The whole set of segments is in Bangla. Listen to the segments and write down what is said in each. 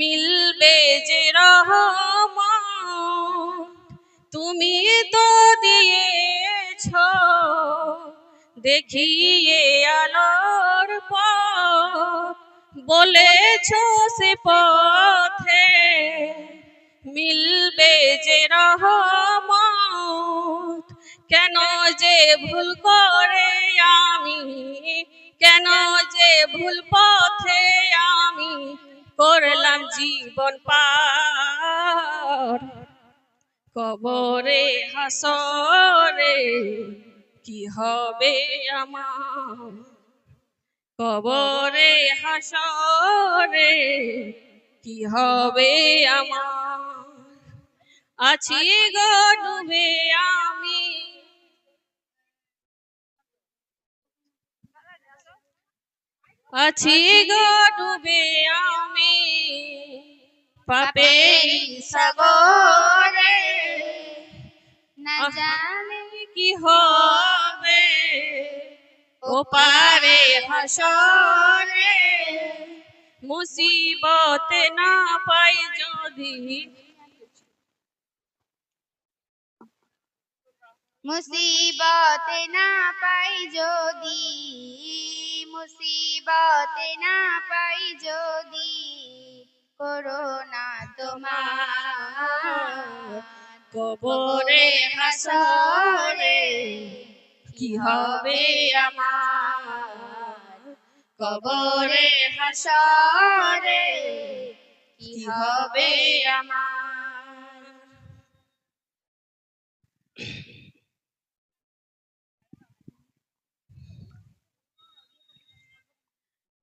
মিলবে যে রহমত তুমি তো দিয়েছ। দেখিয়ে আলোর পথ, বলেছ সে পথে মিলবে যে রহমত। কেন যে ভুল করে আমি, কেন যে ভুল পথে আমি করলাম জীবন পার। কবরে, হাসরে, কি হবে আমার? কবরে, হাসরে, কি হবে আমার? আছি গো ডুবে আমি আছি গো ডুবে আমি পাপেরি সাগরে। না জানে কি হবে ও পারে হাসরে। মুসিবতে না পাই যদি। মুসিবতে না পাই যদি। মুসিবতে না পাই যদি করোনা তোমার। হাসরে, কি হবে আমার? কবরে, হাসরে, কি হবে আমার?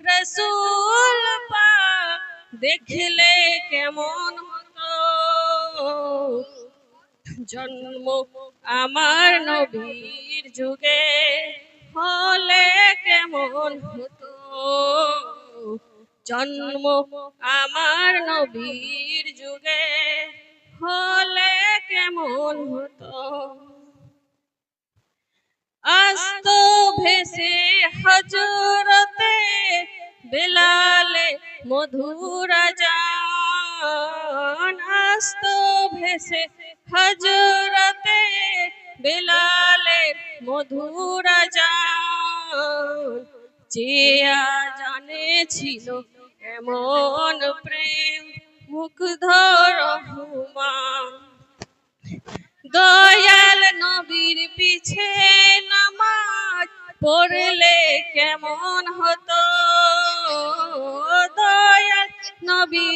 রসুল পাক দেখলে কেমন হতো? জন্ম আমার নবীর যুগে হলে কেমন হতো? জন্ম আমার নবীর যুগে হলে কেমন হতো? আস্ত মধুরা আস্ত ভেসে হজরতে মধুরা জান চেয়া জানে ছিল এমন প্রেম, মুগ্ধ রহমান। দয়াল নবীর পিছে নামাজ পড়লে কেমন হতো?